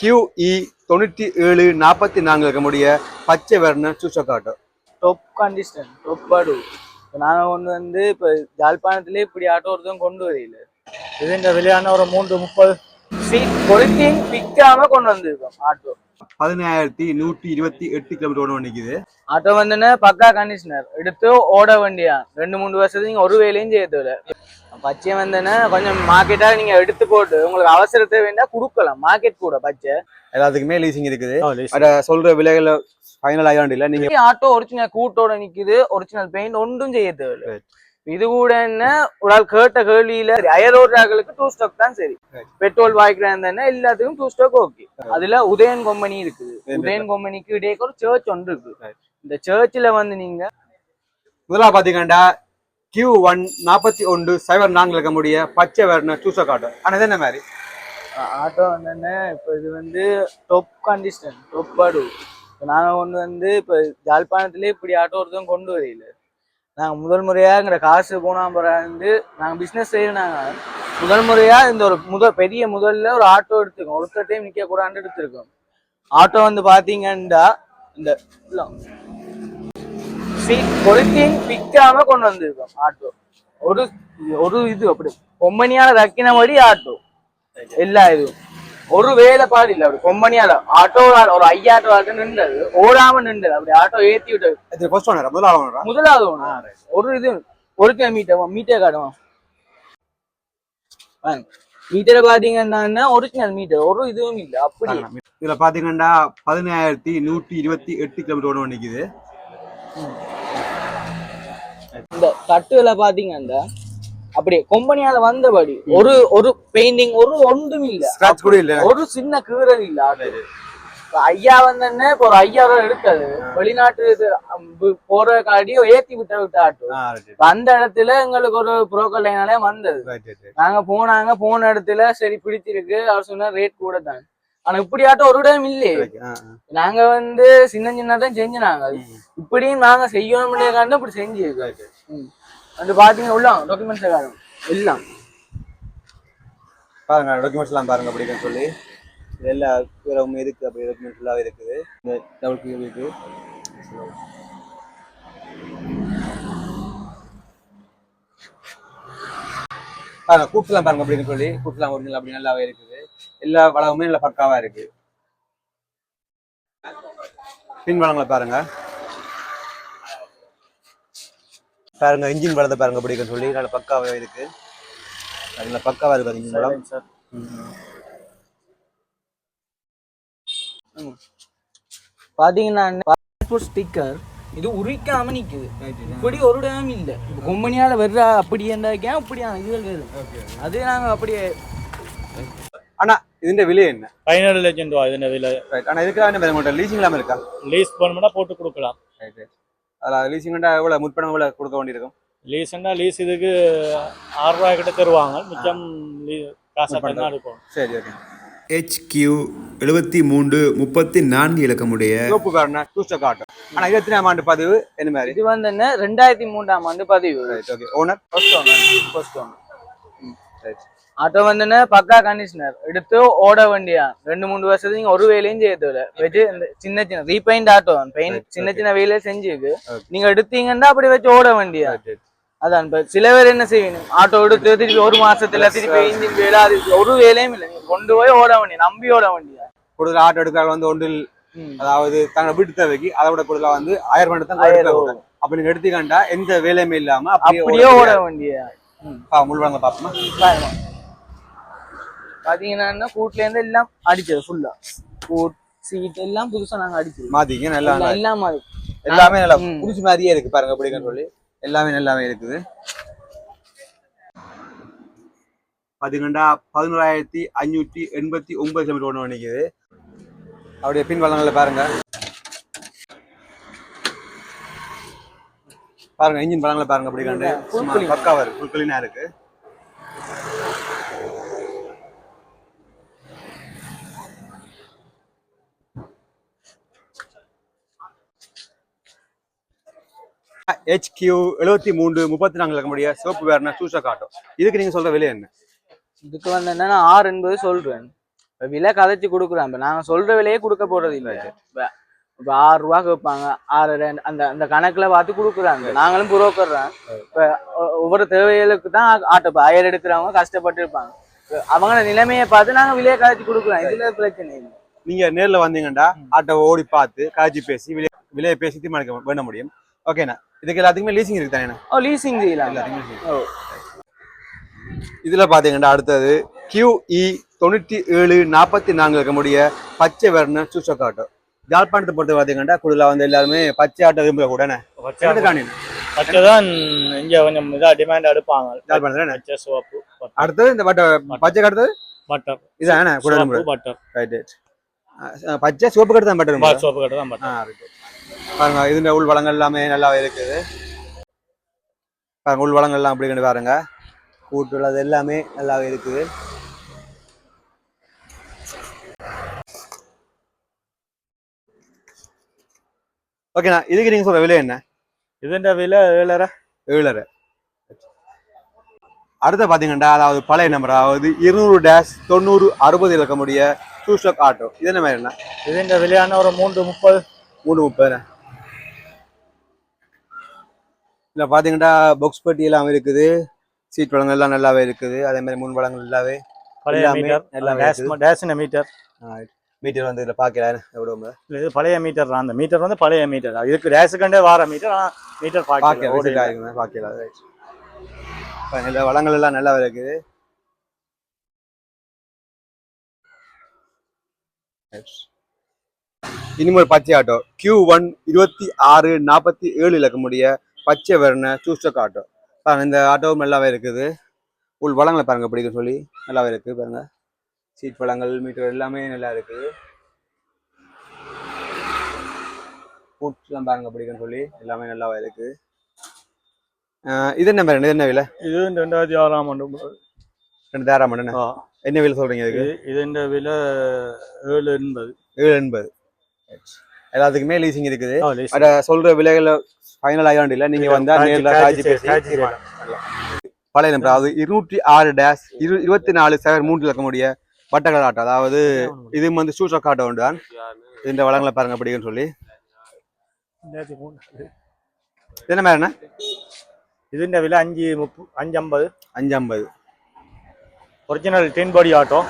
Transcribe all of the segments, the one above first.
QE தொண்ணூற்றி ஏழு நாற்பத்தி நான்கு இருக்கக்கூடிய பச்சை வர்ண சூசக்காட்டு. ஆட்டோ டொப் கண்டிஷன் டொப் அடு இப்போ நாங்கள் ஒன்று வந்து இப்போ யாழ்ப்பாணத்திலே இப்படி ஆட்டோ ஒருத்தவங்க கொண்டு வரையில. இது இந்த விலையான ஒரு மூன்று முப்பது சீட் பொருத்தையும் விற்காம கொண்டு வந்திருக்கோம். ஆட்டோ பதினாயிரத்தி நூற்றி இருபத்தி எட்டு கிலோமீட்டர் ஓட வேண்டிக்குது. ஆட்டோ வந்துன்னு பக்கா கண்டிஷனர் எடுத்து ஓட வேண்டியா? ரெண்டு மூணு வருஷத்துக்கு நீங்க ஒரு வேலையும் செய்ய தேவை பச்சை வந்துன்னு கொஞ்சம் மார்க்கெட்டா நீங்க எடுத்து போட்டு உங்களுக்கு அவசரத்தை வேண்டா கொடுக்கலாம். மார்க்கெட் கூட பச்சை. எல்லாத்துக்குமே லீசிங் இருக்குது. அத சொல்ற விலைகளை ஃபைனல் ஆகாண்டு இல்லை நீங்க ஆட்டோ ஒரிஜினல் கூட்டோட நிக்குது. ஒரிஜினல் பெயிண்ட் ஒன்றும் செய்ய தேவையில்ல. இது கூட என்ன? ஒரு ஆள் கேட்ட கேள்வியில அயரோடுறாங்களுக்கு டூ ஸ்டாக் தான் சரி. பெட்ரோல் வாய்க்கிறாங்க எல்லாத்துக்கும் டூ ஸ்டாக் ஓகே அதுல உதயன் கம்பெனி இருக்குது. உதயன் கம்பெனிக்கு இடையே ஒரு சர்ச் ஒன்று இருக்கு. இந்த சர்ச்சில் வந்து நீங்க முதலாக பார்த்தீங்கன்னா கியூ ஒன் நாற்பத்தி ஒன்று சைபர் நான்கு இருக்கக்கூடிய பச்சை வர்ண சூசக் ஆட்டோ ஆனால் என்ன மாதிரி? ஆட்டோ வந்து இப்போ இது வந்து டொப் கண்டிஷன் டொப் அடு இப்போ நாங்கள் ஒன்று வந்து இப்போ யாழ்ப்பாணத்திலே இப்படி ஆட்டோ ஒருத்தவங்க கொண்டு வரையில. நாங்கள் முதல் முறையாங்கிற காசு போனாம்புற வந்து நாங்கள் பிஸ்னஸ் செய்யறாங்க முதல் முறையாக இந்த ஒரு முதல் பெரிய முதல்ல ஒரு ஆட்டோ எடுத்துருக்கோம் ஒருத்தர் டைம் நிற்க கூடாண்டு எடுத்துருக்கோம். ஆட்டோ வந்து பார்த்தீங்கன்னா இந்த சீட் பிக்காம கொண்டு வந்திருக்கோம் ஆட்டோ ஒரு ஒரு இது அப்படி. ஒம்மனியால் ரக்கின மாதிரி ஆட்டோ எல்லா இதுவும். ஒரு வேலைப்பாடு இல்ல அப்படி கொம்பனியால ஆட்டோ ஒரு ஐயாட்டோ ஆட்டோ நின்றது ஓடாம நின்றது அப்படி ஆட்டோ ஏத்தி விட்டு இது ஃபர்ஸ்ட் ஓனரா முதலாவது ஓனரா முதலாவது ஒரு இது ஒரு கிலோ மீட்டர் மீட்டர் காட்டுவோம் மீட்டரை பாத்தீங்கன்னா ஒரிஜினல் மீட்டர் ஒரு இதுவும் இல்ல அப்படி இதுல பாத்தீங்கன்னா பதினாயிரத்தி நூற்றி இருபத்தி எட்டு கிலோமீட்டர் ஓட வேண்டிக்குது இந்த தட்டுல பாத்தீங்கன்னா அப்படி கொம்பனியால வந்தபடி ஒரு ஒரு பெயிண்டிங் ஒரு ஒன்றும் இல்ல. ஸ்கிராட்ச் கூட இல்ல. ஒரு சின்ன கீறல் இல்ல இப்ப ஐயா வந்தோடனே இப்போ ஒரு ஐயாயிரம் எடுக்காது வெளிநாட்டு போற காடியோ ஏத்தி விட்ட விட்ட ஆட்டோ. ஆ, right, இப்ப அந்த இடத்துல எங்களுக்கு ஒரு புரோக்கர் லைனாலே வந்தது. நாங்க போனாங்க போன இடத்துல சரி பிடிச்சிருக்கு அவர் சொன்ன ரேட் கூட தான் ஆனா இப்படி ஆட்டோ ஒரு இடம் இல்லையே. நாங்க வந்து சின்ன சின்னதான் செஞ்சுனாங்க. இப்படியும் நாங்க செய்யணும் இப்படி செஞ்சு வந்து பாத்தீங்கன்னா உள்ள டாக்குமெண்ட்ஸ் காரணம் எல்லாம் பாருங்க டாக்குமெண்ட்ஸ் எல்லாம் பாருங்க அப்படின்னு சொல்லி. எல்லா விவரமும் இருக்கு அப்படி டாக்குமெண்ட்ஸ் எல்லாம் இருக்குது. இந்த டபுள் கியூ இருக்கு. பாருங்க கூட்டுலாம் பாருங்க அப்படின்னு சொல்லி. கூப்பிட்டுலாம் ஒரிஜினல் அப்படி நல்லாவே இருக்குது. எல்லா வளமுமே நல்லா பக்காவா இருக்கு. பின் வளங்களை பாருங்க. பாருங்க இன்ஜின் வளத்தை பாருங்க அப்படின்னு சொல்லி நல்லா பக்காவே இருக்கு நல்ல பக்காவா இருக்கு அது இன்ஜின் வளம் சார் பாத்தீங்கன்னா பாஸ்போர்ட் ஸ்டிக்கர் இது உரிக்காம நிக்குது இப்படி ஒரு இடம் இல்ல கொம்பனியால வர்ற அப்படி இருந்தாக்கா அப்படியா இதுகள் வரும் அது நாங்க அப்படியே ஆனா ഇതിന്റെ விலை என்ன பதினேழு லட்சம் ரூபா ഇതിന്റെ விலை ரைட் ஆனா இதுக்கு என்ன உங்கள்கிட்ட லீசிங் இல்லாம அதில் லீசிங் எவ்வளவு? முற்பணம் எவ்வளவு கொடுக்க வேண்டியிருக்கும்? லீஸ்னா லீஸ் இதுக்கு ஆறு ரூபாய் கிட்ட தருவாங்க. மிச்சம் காசை சரி ஓகே ஹெச்கியூ எழுபத்தி மூன்று முப்பத்தி நான்கு இலக்கமுடைய சிவப்பு காரண டூஸ்ட காட்டும் ஆனா இது எத்தனை ஆண்டு பதிவு என்ன மாதிரி? இது வந்து என்ன? ரெண்டாயிரத்தி மூன்றாம் ஆண்டு பதிவு. Owner first owner first owner right auto வந்துன்னு பக்கா கண்டிஷனர் எடுத்து ஓட வேண்டியா ரெண்டு மூணு வருஷத்துக்கு நீங்க ஒரு வேலையும் செய்ய தேவை வச்சு இந்த சின்ன சின்ன ரீபெயிண்ட் ஆட்டோ பெயிண்ட் சின்ன சின்ன வேலையை செஞ்சுக்கு நீங்க எடுத்தீங்கன்னா அப்படி வச்சு ஓட வேண்டியா அதான் இப்ப சில பேர் என்ன செய்யணும் ஆட்டோ எடுத்து திருப்பி ஒரு மாசத்துல திருப்பி இன்ஜின் வேலை அது ஒரு வேலையும் இல்லை. கொண்டு போய் ஓட வேண்டிய நம்பி ஓட வேண்டியா கூடுதல் ஆட்டோ எடுக்கிறாங்க வந்து ஒன்றில். அதாவது தங்க வீட்டு தேவைக்கு அதை விட கூடுதலா வந்து ஆயிரம் மணி தான். அப்ப நீங்க எடுத்துக்கண்டா எந்த வேலையுமே இல்லாம அப்படியே ஓட வேண்டிய முழுவாங்க பாப்போமா? பாத்தீங்கன்னா கூட்ல இருந்து எல்லாம் அடிச்சது ஃபுல்லா கூட் சீட் எல்லாம் புதுசா நாங்க அடிச்சது மாத்திக்க நல்லா எல்லாம் எல்லாம் மாதிரி எல்லாமே நல்லா. புதுசு மாதிரியே இருக்கு பாருங்க அப்படிங்கன்னு சொல்லி. எல்லாமே நல்லாவே இருக்குது. பாத்தீங்கன்னா பதினோராயிரத்தி அஞ்சூற்றி எண்பத்தி ஒன்பது கிலோமீட்டர் ஒன்று நினைக்குது அப்படியே பின் வளங்களை பாருங்க. பாருங்க இன்ஜின் பழங்களை பாருங்க அப்படி கண்டு. பக்காவா இருக்கு ஃபுல் கிளீனா இருக்கு. ஹெச்கியூ எழுபத்தி மூன்று முப்பத்தி நான்கு இருக்கக்கூடிய சிவப்பு வேறுனா சூசா காட்டும். இதுக்கு நீங்க சொல்ற விலை என்ன? இதுக்கு வந்து என்னன்னா ஆறு என்பது சொல்றேன். இப்ப விலை கதைச்சு கொடுக்குறோம் இப்ப நாங்க சொல்ற விலையே கொடுக்க போறது இல்ல இப்ப ஆறு ரூபா கேட்பாங்க ஆறு அந்த அந்த கணக்குல பார்த்து கொடுக்குறாங்க. நாங்களும் புரோக்கர் தான் இப்ப ஒவ்வொரு தேவைகளுக்கு தான் ஆட்டோ இப்ப அயர் எடுக்கிறவங்க கஷ்டப்பட்டு இருப்பாங்க. இப்ப அவங்க நிலைமையை பார்த்து நாங்க விலையை கதைச்சு கொடுக்குறோம். இதுல பிரச்சனை இல்லை. நீங்க நேர்ல வந்தீங்கன்னா ஆட்டோ ஓடி பார்த்து காய்ச்சி பேசி விலை விலையை பேசி தீர்மானிக்க வேண்ட முடியும். ஓகேண்ணா. இதுக்கு எல்லாத்துக்குமே லீசிங் இருக்கு தானே ஓ லீசிங் செய்யலாம் எல்லாத்துக்குமே leasing. ஓ. இதுல பாத்தீங்கன்னா அடுத்தது QE தொண்ணூத்தி ஏழு நாற்பத்தி நான்கு இருக்கக்கூடிய பச்சை வர்ண சூசக் ஆட்டோ ஜாழ்ப்பாணத்தை பொறுத்த பாத்தீங்கன்னா கூடுதலா வந்து எல்லாருமே பச்சை ஆட்டோ விரும்புற கூட பச்சை தான் இங்க கொஞ்சம் இதா டிமாண்ட் எடுப்பாங்க. ஜாழ்ப்பாணத்துல பச்சை சிவப்பு அடுத்தது இந்த பட்டை பச்சை அடுத்தது? பட்டர் இதானே கூட பட்டர் ரைட் பச்சை சிவப்பு கட்டு தான் பட்டர் சிவப்பு கட்டு தான் பட்டர். பாருங்க இதுல உள் வளங்கள் எல்லாமே நல்லாவே இருக்குது. பாருங்க உள் வளங்கள் எல்லாம் அப்படி கண்டு பாருங்க. கூட்டுகள் அது எல்லாமே நல்லாவே இருக்குது. ஓகேண்ணா இதுக்கு நீங்க சொல்ற விலை என்ன? இதுன்ற விலை ஏழரை. ஏழரை. அடுத்த பாத்தீங்கன்னா அதாவது பழைய நம்பர் அதாவது இருநூறு டேஷ் தொண்ணூறு அறுபது இலக்கமுடைய டூ ஸ்டாக் ஆட்டோ இது என்ன மாதிரி என்ன இதுன்ற விலையான ஒரு மூன்று முப்பது. மூணு முப்பது இல்லை பார்த்தீங்கன்னா பாக்ஸ் பெட்டி எல்லாம் இருக்குது. சீட் வளங்கள் எல்லாம் நல்லாவே இருக்குது. அதே மாதிரி முன் வளங்கள் நல்லாவே பழைய மீட்டர். டேஷின மீட்டர் மீட்டர் வந்து இதில் பார்க்கல எவ்வளோ இது பழைய மீட்டர் தான். அந்த மீட்டர் வந்து பழைய மீட்டர் இதுக்கு டேஷுக்கண்டே வார மீட்டர் ஆனால் மீட்டர் பார்க்கல பார்க்கல நல்ல வளங்கள் எல்லாம் நல்லாவே இருக்குது. இனிமேல் பச்சை ஆட்டோ. கியூ ஒன் இருபத்தி ஆறு நாற்பத்தி ஏழு இலக்கமுடைய பச்சை வர்ண சூஸ்டக் ஆட்டோ பாருங்க இந்த ஆட்டோவும் நல்லாவே இருக்குது. உள் வளங்களை பாருங்க பிடிக்கும் சொல்லி. நல்லாவே இருக்கு பாருங்க. சீட் வளங்கள் மீட்டர் எல்லாமே நல்லா இருக்குது பூட்ஸ்லாம் பாருங்க பிடிக்கும் சொல்லி. எல்லாமே நல்லாவே இருக்கு. ஆஹ் இது என்ன இது என்ன விலை? இது ரெண்டாயிரத்தி ஆறாம் ஆண்டு ரெண்டு தேரம் என்ன ஆ. என்ன விலை சொல்றீங்க இதுக்கு? இது இந்த விலை ஏழு எண்பது. ஏழு எண்பது. எல்லாத்துக்குமே லீசிங் இருக்குது. அத சொல்ற விலைகளை ஃபைனல் ஆக வேண்டிய நீங்க வந்தா நேரில் காய்ச்சி பேசி பழைய நம்பர் அதாவது இருநூற்றி ஆறு டேஷ் இரு இருபத்தி நாலு சவர் மூன்று இருக்கக்கூடிய வட்டக்கடை ஆட்டோ அதாவது இது வந்து சூசக் ஆட்டோ ஒன்று தான். இந்த வளங்களை பாருங்க அப்படிங்கன்னு சொல்லி. என்ன மாதிரி என்ன? இதுண்ட விலை அஞ்சு முப்பது அஞ்சு ஐம்பது அஞ்சு ஐம்பது original ten body auto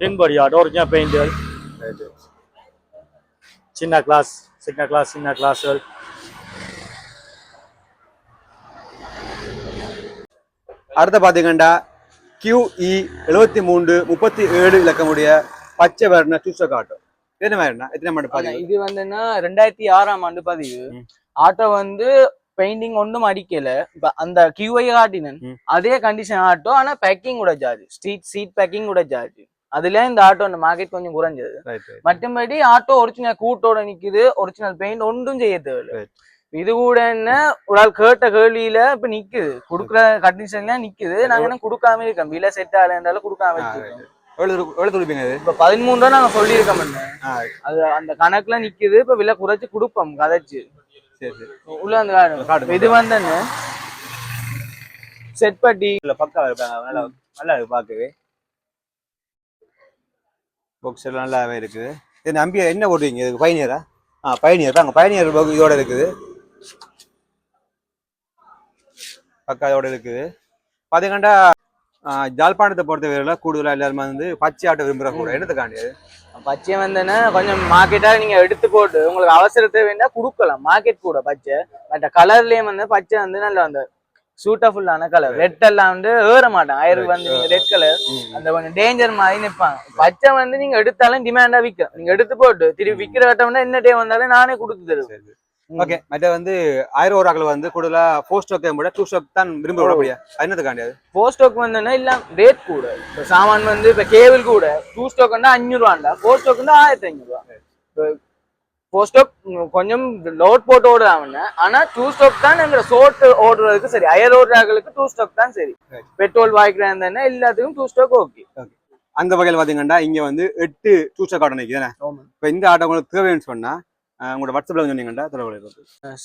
ten body auto original paint சின்ன கிளாஸ் சின்ன கிளாஸ் சின்ன கிளாஸ்கள் அடுத்த பாத்தீங்கன்னா QE எழுபத்தி மூன்று முப்பத்தி ஏழு இலக்கமுடைய பச்சை வர்ண சூசக் ஆட்டோ இது என்ன என்ன எத்தனை பாத்தீங்க இது வந்துன்னா ரெண்டாயிரத்தி ஆறாம் ஆண்டு பதிவு. ஆட்டோ வந்து பெயிண்டிங் ஒன்றும் அடிக்கல. இப்ப அந்த கியூஐ காட்டினன். அதே கண்டிஷன் ஆட்டோ ஆனா பேக்கிங் கூட சார்ஜ் ஸ்ட்ரீட் சீட் பேக்கிங் கூட சார்ஜ் அதுல இந்த ஆட்டோ இந்த மார்க்கெட் கொஞ்சம் குறைஞ்சது. மற்றபடி ஆட்டோ ஒரிஜினல் கூட்டோட நிக்குது. ஒரிஜினல் பெயிண்ட் ஒன்றும் செய்ய தேவையில்ல. இது கூட என்ன? ஒரு ஆள் கேட்ட கேள்வியில இப்ப நிக்குது. குடுக்குற கண்டிஷன்ல நிக்குது. நாங்க என்ன கொடுக்காம இருக்கோம் விலை செட் ஆகலன்றாலும் கொடுக்காம இது. இப்ப பதிமூணு ரூபா நாங்க சொல்லியிருக்கோம் அது அந்த கணக்குல நிக்குது. இப்ப விலை குறைச்சு கொடுப்போம். கதைச்சு. உள்ள. காட்டுங்க. இது வந்து செட் பட்டி. இல்ல பக்கா இருப்பாங்க. நல்லா நல்லா இருக்கு பார்க்கவே. பாக்ஸ் எல்லாம் நல்லாவே இருக்குது. இது நம்பி என்ன போடுவீங்க? இதுக்கு பயணியரா ஆ? பயணியர் தாங்க பயணியர் இதோட இருக்குது. பக்கா இதோட இருக்குது பார்த்தீங்கன்னா ஜாழ்ப்பாணத்தை பொறுத்தவரையில கூடுதலாக எல்லாருமே வந்து பச்சை ஆட்டை விரும்புகிற கூட. என்னத்துக்காண்டி அது? பச்சை வந்தேன்னா கொஞ்சம் மார்க்கெட்டா நீங்க எடுத்து போட்டு உங்களுக்கு அவசரத்தை வேண்டா கொடுக்கலாம். மார்க்கெட் கூட பச்சை. பட் கலர்லயும் வந்து பச்சை வந்து நல்ல அந்த சூட்டபுல்லான கலர் ரெட் எல்லாம் வந்து ஏற மாட்டாங்க. ஆயிரம் வந்து நீங்க ரெட் கலர் அந்த கொஞ்சம் டேஞ்சர் மாதிரி நிப்பாங்க. பச்சை வந்து நீங்க எடுத்தாலும் டிமாண்டா விற்கும் நீங்க எடுத்து போட்டு திருப்பி விக்கிற கட்டம்னா என்ன டே வந்தாலும் நானே கொடுத்து தருவேன். ஓகே மற்ற வந்து ஆயிரம் ஓராக்கள் வந்து கூடுதலாக ஃபோர் ஸ்டாக்கை விட டூ ஸ்டாக் தான் விரும்ப விடக்கூடிய அது என்னத்துக்காண்டி அது? ஃபோர் ஸ்டாக் வந்துன்னா இல்ல ரேட் கூட. இப்ப சாமான் வந்து இப்ப கேபிள் கூட. டூ ஸ்டாக் வந்து அஞ்சூறு ரூபாண்டா ஃபோர் ஸ்டாக் வந்து ஆயிரத்தி ஐநூறு ரூபா ஃபோர் ஸ்டாக் கொஞ்சம் லோட் போட்டு ஓடுறாங்க ஆனா டூ ஸ்டாக் தான் எங்க சோட் ஓடுறதுக்கு சரி. அயர் ஓடுறாங்களுக்கு டூ ஸ்டாக் தான் சரி. பெட்ரோல் வாய்க்கிறாங்கன்னா எல்லாத்துக்கும் டூ ஸ்டாக் ஓகே அந்த வகையில் பார்த்தீங்கன்னா இங்கே வந்து எட்டு டூ ஸ்டாக் ஆட்டோ நிற்குது ஆமா. இப்போ இந்த ஆட்டோ உங்களுக்கு தேவைன்னு சொன்னா உங்களோட வாட்ஸ்அப்ல சொன்னீங்கடா தொடர்பு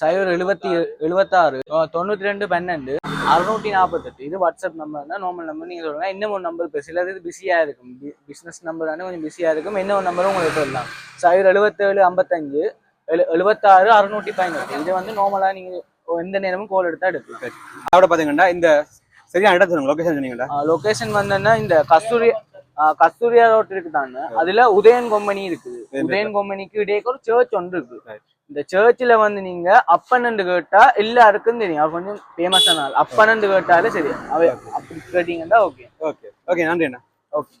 சைபர் எழுபத்தி எழுபத்தாறு தொண்ணூற்றி ரெண்டு பன்னெண்டு அறுநூற்றி நாற்பத்தெட்டு இது வாட்ஸ்அப் நம்பர் தான் நார்மல் நம்பர் நீங்கள் சொல்லலாம் இன்னும் ஒரு நம்பர் இப்போ சிலது இது பிஸியாக இருக்கும். பிஸ்னஸ் நம்பர் தானே கொஞ்சம் பிஸியாக இருக்கும். இன்னும் ஒரு நம்பரும் உங்களுக்கு சொல்லலாம் சைபர் எழுபத்தேழு ஐம்பத்தஞ்சு எழு எழுபத்தாறு அறுநூற்றி பதினெட்டு. இது வந்து நார்மலாக நீங்கள் எந்த நேரமும் கால் எடுத்தால் எடுக்கலாம் அதோட பாத்தீங்கன்னா இந்த சரியான இடம் சொல்லுங்க லொகேஷன் சொன்னீங்கடா லொகேஷன் வந்தோன்னா இந்த கஸ்தூரி கஸ்தூரியா ரோட் இருக்கு தானே அதுல உதயன் கொம்பனி இருக்குது. உதயன் கொம்பனிக்கு இடையே ஒரு சர்ச் ஒன்று இருக்கு. இந்த சர்ச்சில் வந்து நீங்க அப்பனண்டு கேட்டா எல்லாருக்கும் தெரியும். அவர் கொஞ்சம் ஃபேமஸான ஆள். அப்பனண்டு கேட்டாலே சரி. அவ அப்படி கேட்டீங்கன்னா ஓகே ஓகே ஓகே நன்றி அண்ணா. ஓகே